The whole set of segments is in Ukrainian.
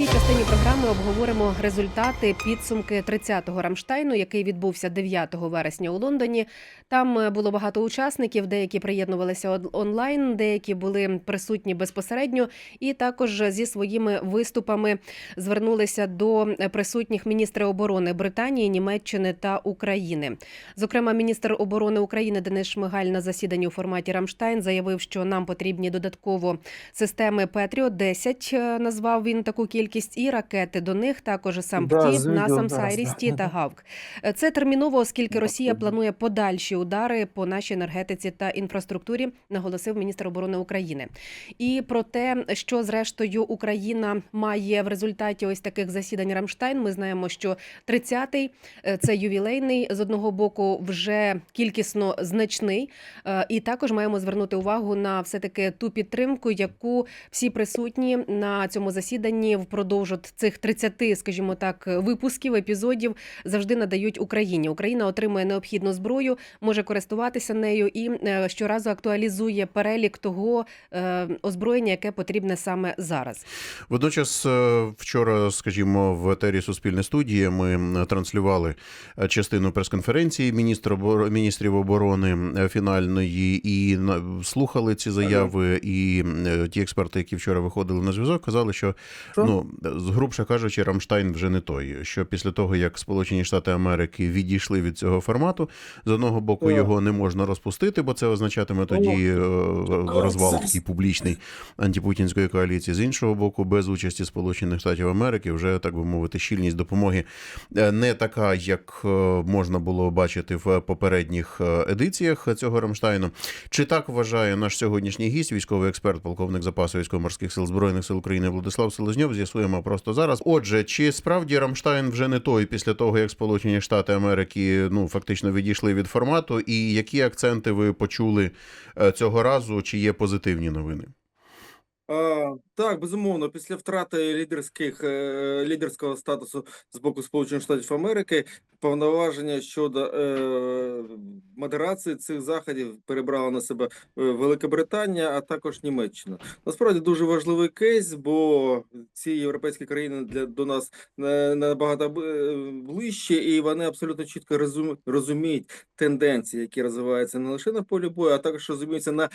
éxito. Частині програми обговоримо результати підсумки 30-го Рамштайну, який відбувся 9 вересня у Лондоні. Там е, було багато учасників, деякі приєднувалися онлайн, деякі були присутні безпосередньо, і також зі своїми виступами звернулися до е, присутніх міністри оборони Британії, Німеччини та України. Зокрема, міністр оборони України Денис Шмигаль на засіданні у форматі Рамштайн заявив, що нам потрібні додатково системи Петріо 10 е, назвав він таку кількість, і ракети до них також сам Да, ПТІ, з відео Сайрісті да. та Гавк. Це терміново, оскільки Росія планує подальші удари по нашій енергетиці та інфраструктурі, наголосив міністр оборони України. І про те, що зрештою Україна має в результаті ось таких засідань Рамштайн. Ми знаємо, що 30-й е, це ювілейний з одного боку вже кількісно значний. Е, І також маємо звернути увагу на все таки ту підтримку, яку всі присутні на цьому засіданні впродовж от цих 30, скажімо так, випусків епізодів завжди надають Україні. Україна отримує необхідну зброю, може користуватися нею і е, щоразу актуалізує перелік того е, озброєння, яке потрібне саме зараз. Водночас, е, вчора, скажімо, в етері Суспільне студії ми транслювали частину прес-конференції міністрів оборони фінальної і слухали ці заяви. І ті експерти, які вчора виходили на зв'язок, казали, що Що? ну грубше кажучи, Рамштайн вже не той. Що після того, як Сполучені Штати Америки відійшли від цього формату, з одного боку його не можна розпустити, бо це означатиме тоді е, розвал такий публічний антипутінської коаліції. З іншого боку, без участі Сполучених Штатів Америки, вже так би мовити, щільність допомоги е, не така, як е, можна було бачити в попередніх едиціях цього Рамштайну. Чи так вважає наш сьогоднішній гість, військовий експерт, полковник запасу військово-морських сил збройних сил України Владислав Селезньов? З'ясуємо просто зараз. Отже, чи справді Рамштайн вже не той після того, як Сполучені Штати Америки ну фактично відійшли від формату, і які акценти ви почули е, цього разу? Чи є позитивні новини? Так, безумовно, після втрати лідерських е, лідерського статусу з боку Сполучених Штатів Америки повноваження щодо е, модерації цих заходів перебрала на себе е, Велика Британія, а також Німеччина. Насправді дуже важливий кейс, бо ці європейські країни для до нас набагато е, ближче, і вони абсолютно чітко розум- розуміють тенденції, які розвиваються не лише на полі бою, а також розуміються на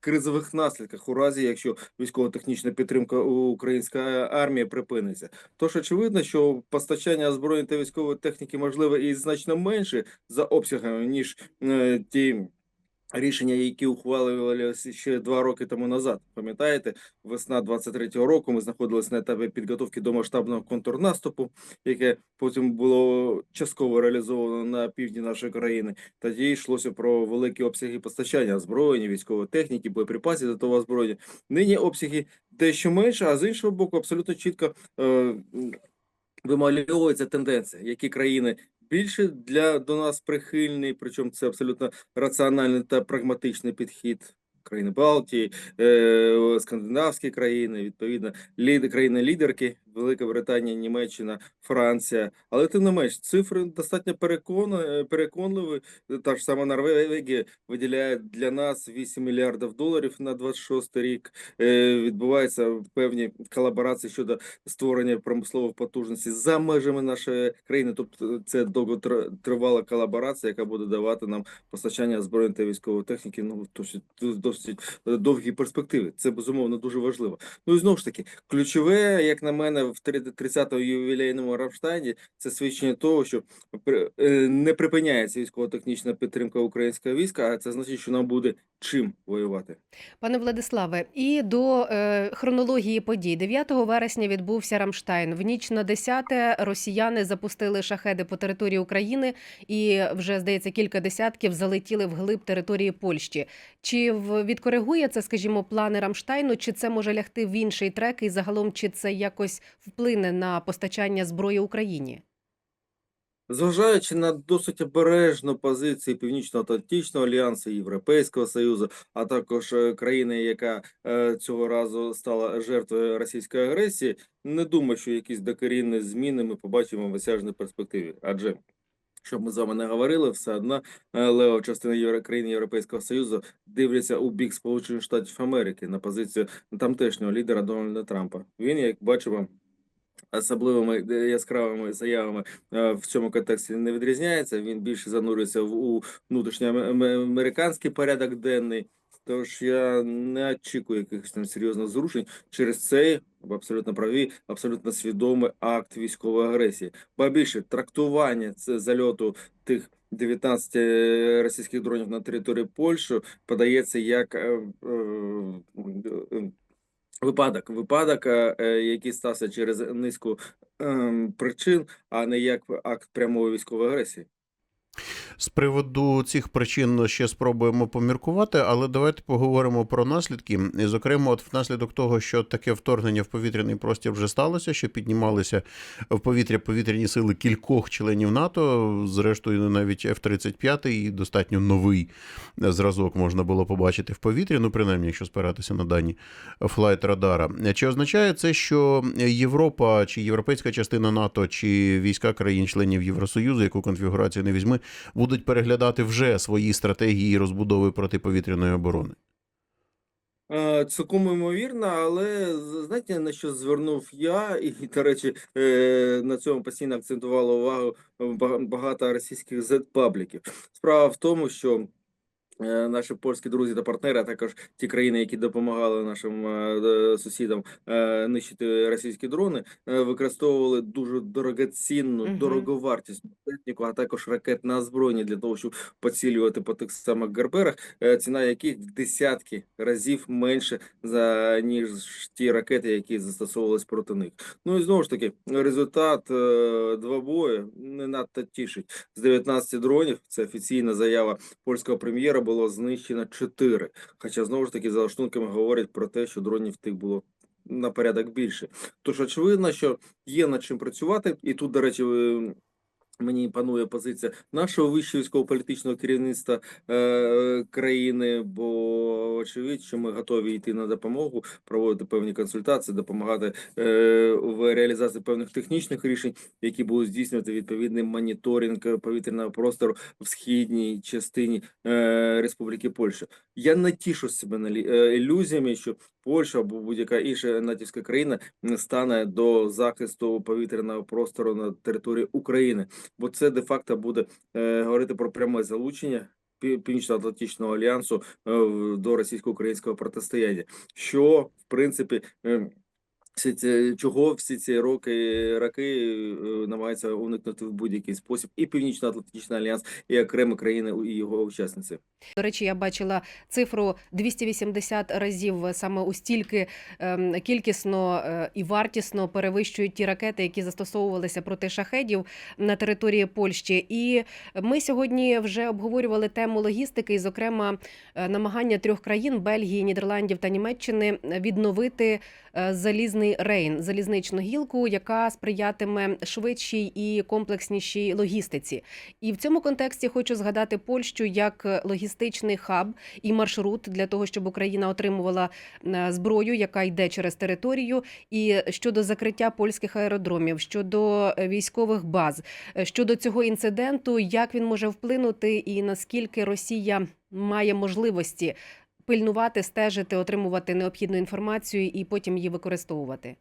кризових наслідках у разі, якщо військово-технічна підтримка української армії припиниться. Тож очевидно, що постачання озброєння та військової техніки можливе і значно менше за обсягами, ніж е, ті. Рішення, які ухвалювалися ще два роки тому назад, пам'ятаєте, весна 23-го року ми знаходилися на етапі підготовки до масштабного контрнаступу, яке потім було частково реалізовано на півдні нашої країни. Тоді йшлося про великі обсяги постачання озброєння, військової техніки, боєприпасів до того озброєння. Нині обсяги дещо менше, а з іншого боку, абсолютно чітко е, вимальовується тенденція, які країни більше для до нас прихильний, причому це абсолютно раціональний та прагматичний підхід. Країни Балтії, е, скандинавські країни, відповідно, лід, країни-лідерки, Велика Британія, Німеччина, Франція. Але тим не менш, цифри достатньо перекон, переконливі. Та ж сама Норвегія виділяє для нас 8 мільярдів доларів на 26 рік. Е, відбуваються певні колаборації щодо створення промислових потужностей за межами нашої країни. Тобто це довготривала колаборація, яка буде давати нам постачання озброєнь та військової техніки. Ну досить е, довгі перспективи. Це безумовно дуже важливо. Ну і знову ж таки, ключове, як на мене, в 30-му ювілейному Рамштайні це свідчення того, що е, не припиняється військово-технічна підтримка українського війська, а це значить, що нам буде чим воювати. Пане Владиславе, і до е, хронології подій 9 вересня відбувся Рамштайн. В ніч на 10 росіяни запустили шахеди по території України і вже здається кілька десятків залетіли вглиб території Польщі. Чи відкоригує це, скажімо, плани Рамштайну? Чи це може лягти в інший трек? І загалом чи це якось вплине на постачання зброї Україні? Зважаючи на досить обережну позицію Північно-Атлантичного альянсу, Європейського Союзу, а також е, країни, яка е, цього разу стала жертвою російської агресії, не думаю, що якісь докорінні зміни ми побачимо в осяжній перспективі. Адже щоб ми з вами не говорили, все одно е, лева частина країн Європейського Союзу дивляться у бік Сполучених Штатів Америки на позицію тамтешнього лідера Дональда Трампа. Він, як бачимо, особливими е, яскравими заявами е, в цьому контексті не відрізняється. Він більше занурюється в у внутрішньоамериканський порядок денний. Тож я не очікую якихось там серйозних зрушень через цей абсолютно праві, абсолютно свідомий акт військової агресії. Ба більше трактування це зальоту тих 19 російських дронів на території Польщі подається як е, е, е, випадок, випадок, е, е, який стався через низку ем, причин, а не як акт прямої військової агресії. З приводу цих причин ще спробуємо поміркувати, але давайте поговоримо про наслідки. І, зокрема, от внаслідок того, що таке вторгнення в повітряний простір вже сталося, що піднімалися в повітря повітряні сили кількох членів НАТО, зрештою, навіть F-35, і достатньо новий зразок можна було побачити в повітрі, ну принаймні, якщо спиратися на дані флайт радара. Чи означає це, що Європа чи європейська частина НАТО, чи війська країн-членів Євросоюзу, яку конфігурацію не візьми, будуть переглядати вже свої стратегії розбудови протиповітряної оборони? Е, Цілком ймовірно, але знаєте, на що звернув я, і, до речі, е, на цьому постійно акцентувало увагу багато російських зет пабліків. Справа в тому, що наші польські друзі та партнери, а також ті країни, які допомагали нашим е, е, сусідам е, нищити російські дрони, е, використовували дуже дорогоцінну, Мгм. дороговартісну техніку, а також ракетне озброєння для того, щоб поцілювати по тих самих Гарберах, е, ціна яких в десятки разів менше за ніж ті ракети, які застосовувались проти них. Ну і знову ж таки, результат е, двобою не надто тішить. З 19 дронів, це офіційна заява польського прем'єра, було знищено 4. Хоча знову ж таки за лаштунками говорять про те, що дронів тих було. На порядок більше, тож очевидно, що є над чим працювати, і тут, до речі, мені панує позиція нашого вищого військово-політичного керівництва е, країни, бо очевидь, що ми готові йти на допомогу, проводити певні консультації, допомагати е, в реалізації певних технічних рішень, які будуть здійснювати відповідний моніторинг повітряного простору в східній частині е, Республіки Польща. Я не тішу себе е, ілюзіями, що Польща або будь-яка інша натівська країна не стане до захисту повітряного простору на території України, бо це де-факто буде е, говорити про пряме залучення. Пі- Північно-Атлантичного альянсу е, до російсько-українського протистояння, що в принципі е, всі ці чого всі ці роки роки е, намагаються уникнути в будь-який спосіб, і Північно-Атлантичний альянс, і окремі країни і його учасниці. До речі, я бачила цифру 280 разів саме у стільки ем, кількісно е, і вартісно перевищують ті ракети, які застосовувалися проти шахедів на території Польщі. І ми сьогодні вже обговорювали тему логістики, і, зокрема, е, намагання трьох країн Бельгії, Нідерландів та Німеччини відновити е, залізний рейн, залізничну гілку, яка сприятиме швидшій і комплекснішій логістиці. І в цьому контексті хочу згадати Польщу як логістичний хаб і маршрут для того, щоб Україна отримувала е, зброю, яка йде через територію, і щодо закриття польських аеродромів, щодо е, військових баз, е, щодо цього інциденту, як він може вплинути, і наскільки Росія має можливості пильнувати, стежити, отримувати необхідну інформацію і потім її використовувати.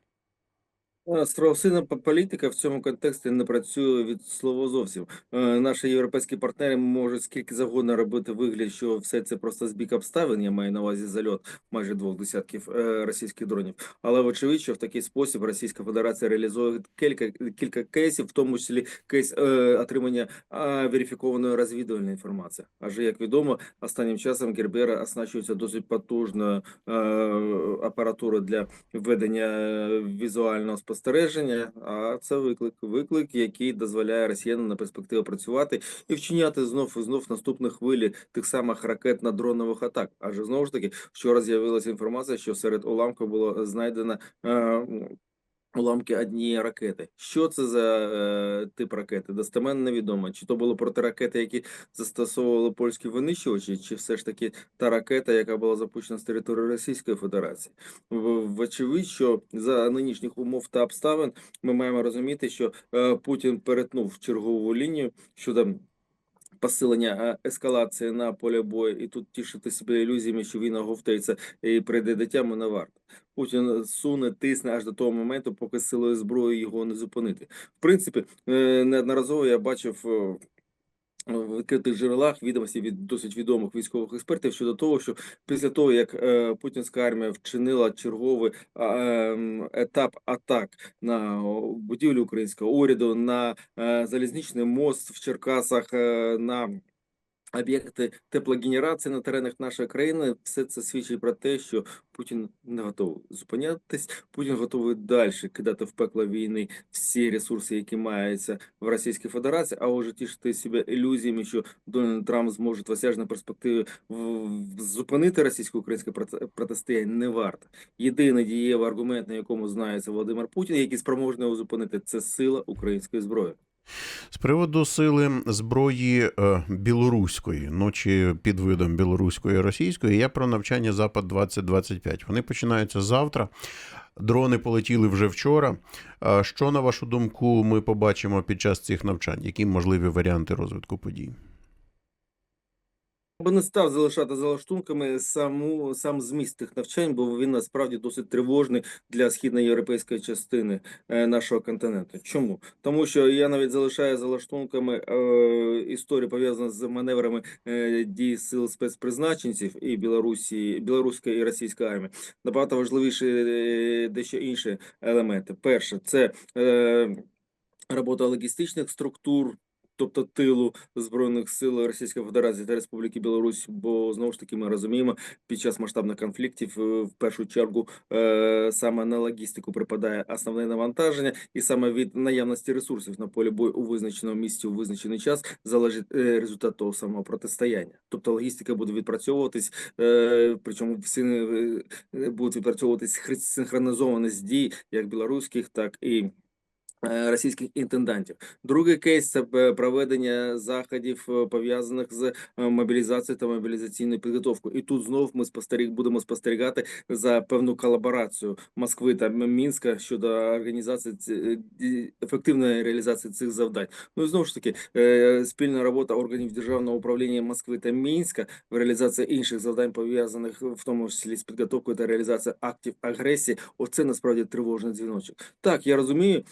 Е, політика в цьому контексті не працює від слова зовсім. Е, Наші європейські партнери можуть скільки завгодно робити вигляд, що все це просто збіг обставин. Я маю на увазі зальот майже двох десятків е, російських дронів. Але вочевидь, що в такий спосіб Російська Федерація реалізує кілька кілька кейсів, в тому числі кейс е, отримання верифікованої розвідувальної інформації. Адже як відомо, останнім часом Гербера оснащується досить потужною апаратурою для ведення е, візуального спостереження. А це виклик, виклик, який дозволяє росіянам на перспективу працювати і вчиняти знов і знов наступні хвилі тих самих ракетно-дронових атак. Адже знову ж таки, вчора з'явилася інформація, що серед уламків було знайдено. Е, Уламки однієї ракети. Що це за е, тип ракети? Достеменно невідомо. Чи то були протиракети, які застосовували польські винищувачі, чи все ж таки та ракета, яка була запущена з території Російської Федерації? Вочевидь, що за нинішніх умов та обставин ми маємо розуміти, що е, Путін перетнув чергову лінію щодо Посилення е, ескалації на полі бою, і тут тішити себе ілюзіями, що війна говтається і прийде дитями не варто. Путін суне, тисне аж до того моменту, поки силою зброї його не зупинити. В принципі, е, неодноразово я бачив е, в відкритих джерелах відомості від досить відомих військових експертів щодо того, що після того, як е, путінська армія вчинила черговий ем, етап атак на будівлю українського уряду, на е, залізничний мост в Черкасах, е, на об'єкти теплогенерації на теренах нашої країни, все це свідчить про те, що Путін не готовий зупинятись. Путін готовий далі кидати в пекло війни всі ресурси, які маються в Російській Федерації, а уже тішити себе ілюзіями, що Дональд Трамп зможе в осяжній перспективі зупинити російсько-українське протистояння не варто. Єдиний дієвий аргумент, на якому знається Володимир Путін, який спроможний його зупинити, це сила української зброї. З приводу сили зброї е, білоруської, ну чи під видом білоруської і російської, я про навчання Запад 2025. Вони починаються завтра. Дрони полетіли вже вчора. Що, на вашу думку, ми побачимо під час цих навчань? Які можливі варіанти розвитку подій? Би не став залишати за лаштунками саму сам зміст тих навчань, бо він насправді досить тривожний для східноєвропейської частини е, нашого континенту. Чому? Тому що я навіть залишаю за лаштунками е, історію пов'язану з маневрами е, дій сил спецпризначенців і Білорусі, білоруської і російської армії. Набагато важливіші е, дещо інші елементи. Перше, це е, робота логістичних структур. Тобто тилу збройних сил Російської Федерації та Республіки Білорусь, бо знову ж таки ми розуміємо, під час масштабних конфліктів е, в першу чергу е, саме на логістику припадає основне навантаження, і саме від наявності ресурсів на полі бою у визначеному місці у визначений час залежить е, результат того самого протистояння. Тобто логістика буде відпрацьовуватись, причому всі будуть відпрацьовуватись синхронізованість дій як білоруських, так і російських інтендантів. Другий кейс це е, проведення заходів е, пов'язаних з е, мобілізацією та мобілізаційною підготовкою. І тут знов ми спостеріг будемо спостерігати за певну колаборацію Москви та Мінська щодо організації ці- е, ефективної реалізації цих завдань. Ну і знову ж таки е, спільна робота органів державного управління Москви та Мінська в реалізації інших завдань пов'язаних в тому числі з підготовкою та реалізацією актів агресії. Оце насправді тривожний дзвіночок. Так, я розумію,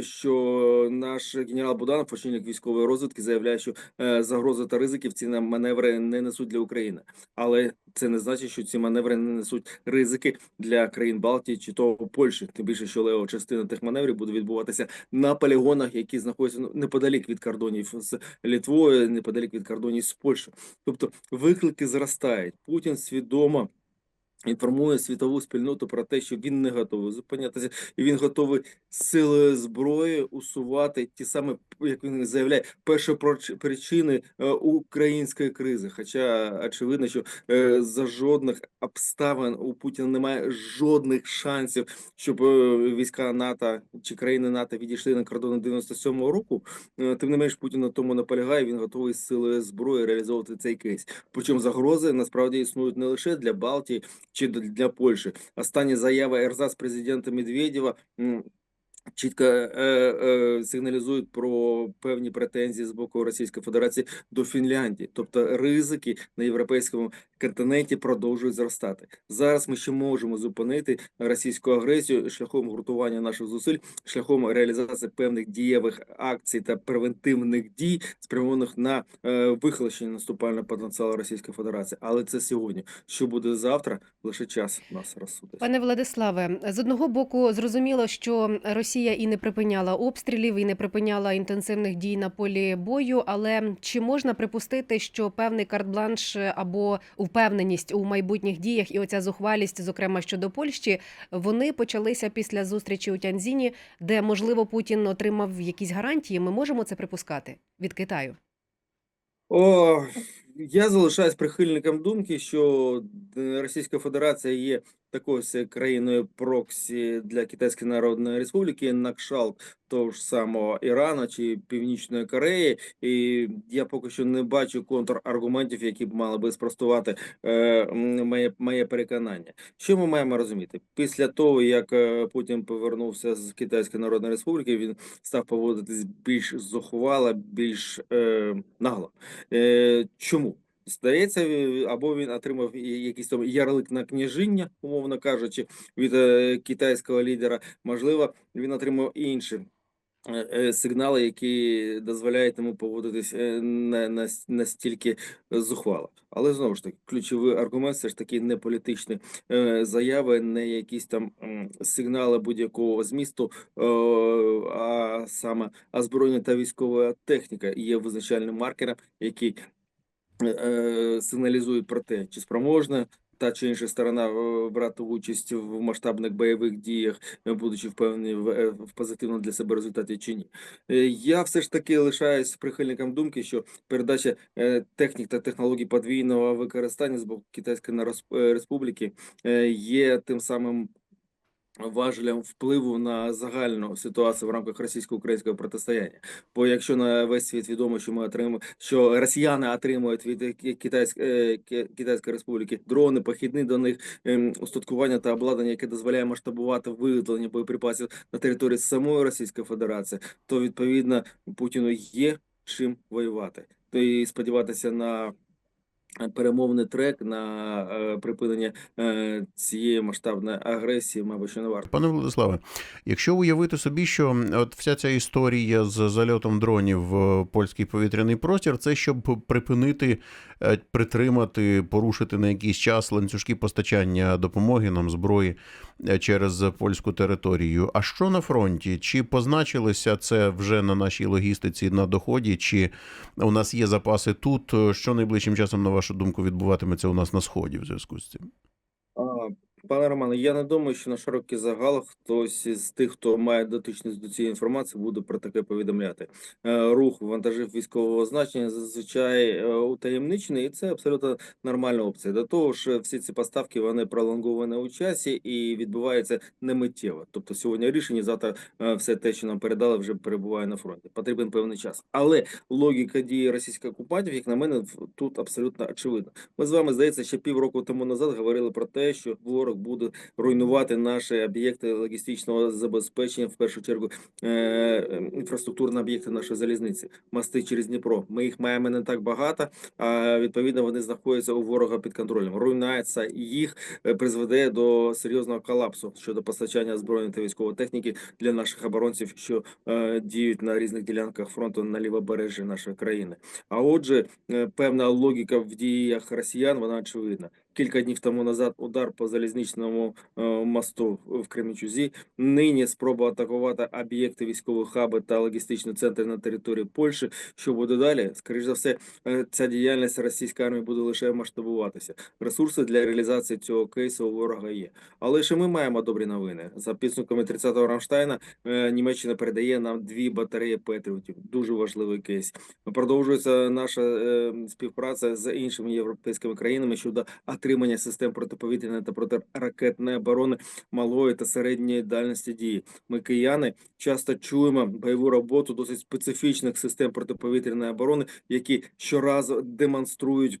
що наш генерал Буданов, очільник військової розвідки, заявляє, що е, загрози та ризики в ці маневри не несуть для України, але це не значить, що ці маневри не несуть ризики для країн Балтії чи то Польщі. Тим більше, що лева частина тих маневрів буде відбуватися на полігонах, які знаходяться ну, неподалік від кордонів з Літвою, неподалік від кордонів з Польщею. Тобто виклики зростають. Путін свідомо. Інформує світову спільноту про те, що він не готовий зупинятися, і він готовий силою зброї усувати ті самі, як він заявляє, перші причини е, української кризи. Хоча очевидно, що е, за жодних обставин у Путіна немає жодних шансів, щоб е, війська НАТО чи країни НАТО відійшли на кордони 97-го року. Тим не менш, Путін на тому наполягає. Він готовий силою зброї реалізовувати цей кейс. Причому загрози насправді існують не лише для Балтії чи для Польщі. Остання заява Ерзац президента Медведєва чітко е, е, сигналізують про певні претензії з боку Російської Федерації до Фінляндії. Тобто ризики на європейському континенті продовжують зростати. Зараз ми ще можемо зупинити російську агресію шляхом гуртування наших зусиль, шляхом реалізації певних дієвих акцій та превентивних дій, спрямованих на е, вихолощення наступального потенціалу Російської Федерації. Але це сьогодні. Що буде завтра? Лише час нас розсудить. Пане Владиславе, з одного боку, зрозуміло, що Росія і не припиняла обстрілів, і не припиняла інтенсивних дій на полі бою. Але чи можна припустити, що певний карт-бланш або впевненість у майбутніх діях і оця зухвалість, зокрема щодо Польщі, вони почалися після зустрічі у Тяньзіні, де можливо Путін отримав якісь гарантії? Ми можемо це припускати від Китаю. О, я залишаюсь прихильником думки, що е, Російська Федерація є такою країною проксі для Китайської Народної Республіки на кшталт того ж самого Ірану чи Північної Кореї, і я поки що не бачу контраргументів, які б мали би спростувати е, моє, моє переконання. Що ми маємо розуміти? Після того, як е, Путін повернувся з Китайської Народної Республіки, він став поводитись більш зухвало, більш е, нагло. Е, чому? Здається, е, або він отримав якийсь там ярлик на княжиння, умовно кажучи, від е, китайського лідера. Можливо, він отримав інші е, сигнали, які дозволяють йому поводитись настільки зухвало. Але знову ж таки, ключовий аргумент все ж таки не політичні заяви, не якісь там сигнали будь-якого змісту, а саме озброєння та військова техніка є визначальним маркером, який сигналізують про те, чи спроможна та чи інша сторона е, брати участь в масштабних бойових діях, е, будучи впевнені в, е, в позитивному для себе результаті чи ні. Е, Я все ж таки лишаюсь прихильником думки, що передача технік та технологій подвійного використання з боку Китайської Республіки є тим самим важелем впливу на загальну ситуацію в рамках російсько-українського протистояння. Бо якщо на весь світ відомо, що ми отримуємо, що росіяни отримують від е, Ки- Китайськ- е, Ки- Китайської республіки дрони, похідні до них ем, устаткування та обладнання, яке дозволяє масштабувати виготовлення боєприпасів на території самої Російської Федерації, то відповідно Путіну є чим воювати. То і сподіватися на перемовний трек на е, припинення е, цієї масштабної агресії, мабуть, що не варто. Пане Владиславе, якщо уявити собі, що от вся ця історія з зальотом дронів в польський повітряний простір, це щоб припинити, е, притримати, порушити на якийсь час ланцюжки постачання допомоги нам зброї через польську територію. А що на фронті? Чи позначилося це вже на нашій логістиці на доході? Чи у нас є запаси тут? Що найближчим часом, на вашу думку, відбуватиметься у нас на сході в зв'язку з цим? Пане Романе, я не думаю, що на широкий загал хтось із тих, хто має дотичність до цієї інформації, буде про таке повідомляти. Е, Рух вантажів військового значення зазвичай е, утаємничений, і це абсолютно нормальна опція. До того ж, всі ці поставки вони пролонговані у часі і відбуваються не миттєво. Тобто сьогодні рішення, завтра е, все те, що нам передали, вже перебуває на фронті. Потрібен певний час. Але логіка дії російських окупантів, як на мене, тут абсолютно очевидна. Ми з вами, здається, ще півроку тому назад говорили про те, що ворог буде руйнувати наші об'єкти логістичного забезпечення, в першу чергу е, е, інфраструктурні об'єкти нашої залізниці, мости через Дніпро. Ми їх маємо не так багато, а відповідно вони знаходяться у ворога під контролем. Руйнація їх е, призведе до серйозного колапсу щодо постачання озброєння та військової техніки для наших оборонців, що діють на різних ділянках фронту на лівобережжі нашої країни. А отже, певна логіка в діях росіян, вона очевидна. Кілька днів тому назад удар по залізничному е, мосту в Кремічузі. Нині спроба атакувати об'єкти військової хаби та логістичні центри на території Польщі. Що буде далі? Скоріш за все, е, ця діяльність російської армії буде лише масштабуватися. Ресурси для реалізації цього кейсу у ворога є. Але ще ми маємо добрі новини. За підсумками 30-го Рамштайна е, Німеччина передає нам дві батареї Петріотів. Дуже важливий кейс. Продовжується наша співпраця з іншими європейськими країнами щодо отримання систем протиповітряної та протиракетної оборони малої та середньої дальності дії. Ми кияни часто чуємо бойову роботу досить специфічних систем протиповітряної оборони, які щоразу демонструють.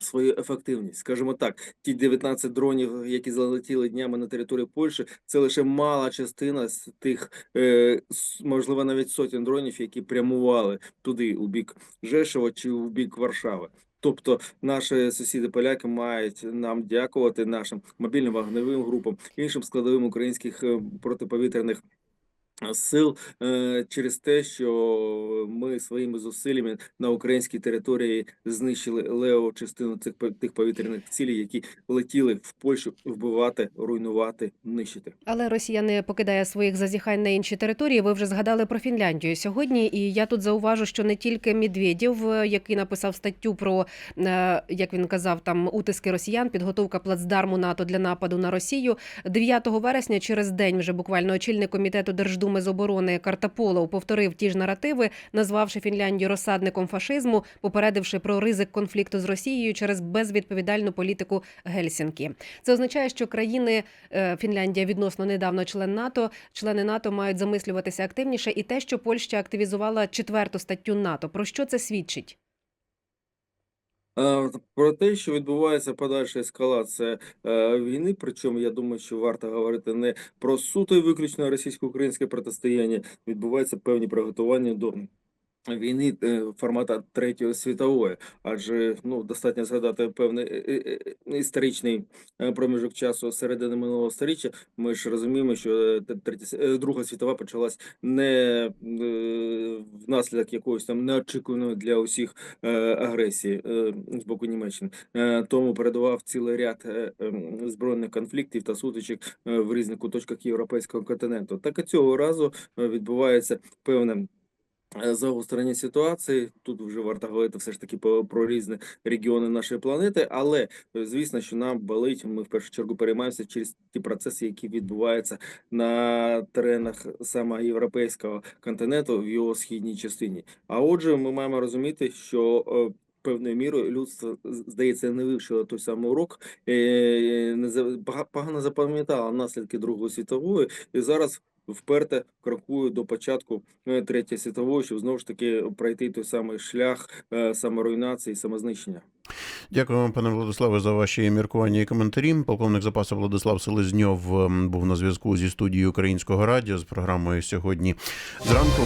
Свою ефективність, скажімо так, ті 19 дронів, які залетіли днями на територію Польщі, це лише мала частина з тих, е, можливо, навіть сотень дронів, які прямували туди, у бік Жешова чи у бік Варшави. Тобто наші сусіди поляки мають нам дякувати нашим мобільним вогневим групам, іншим складовим українських е, протиповітряних сил е, через те, що ми своїми зусиллями на українській території знищили лео частину цих тих повітряних цілей, які летіли в Польщу вбивати, руйнувати, нищити. Але Росія не покидає своїх зазіхань на інші території. Ви вже згадали про Фінляндію сьогодні. І я тут зауважу, що не тільки Медведєв, е, який написав статтю про е, як він казав, там утиски росіян, підготовка плацдарму НАТО для нападу на Росію 9 вересня. Через день вже буквально очільник комітету Держдуми Думи з оборони Картаполов повторив ті ж наративи, назвавши Фінляндію розсадником фашизму, попередивши про ризик конфлікту з Росією через безвідповідальну політику Гельсінкі. Це означає, що країни е, Фінляндія відносно недавно член НАТО, члени НАТО мають замислюватися активніше, і те, що Польща активізувала четверту статтю НАТО. Про що це свідчить? Е, Про те, що відбувається подальша ескалація е, війни, причому я думаю, що варто говорити не про суто і виключно російсько-українське протистояння, відбуваються певні приготування до війни е, формата Третьої світової, адже ну достатньо згадати певний е, е, історичний проміжок часу середини минулого сторіччя. Ми ж розуміємо, що третя Друга світова почалась не внаслідок якоїсь там неочікуваної для усіх агресії з боку Німеччини. Тому передував цілий ряд ем, збройних конфліктів та сутичок в різних куточках європейського континенту. Так і цього разу відбувається певне. Е, Загострення ситуації тут вже варто говорити все ж таки про різні регіони нашої планети, але е, звісно, що нам болить. Ми в першу чергу переймаємося через ті процеси, які відбуваються на теренах саме європейського континенту в його східній частині. А отже, ми маємо розуміти, що е, певною мірою людство здається не вивчило той самий урок, е, не погано запам'ятало наслідки Другої світової, і зараз вперте крокує до початку е, Третьої світової, щоб знову ж таки пройти той самий шлях е, саморуйнації, самознищення. Дякую вам, пане Владиславе, за ваші міркування і коментарі. Полковник запасу Владислав Селезньов був на зв'язку зі студією Українського радіо з програмою сьогодні зранку.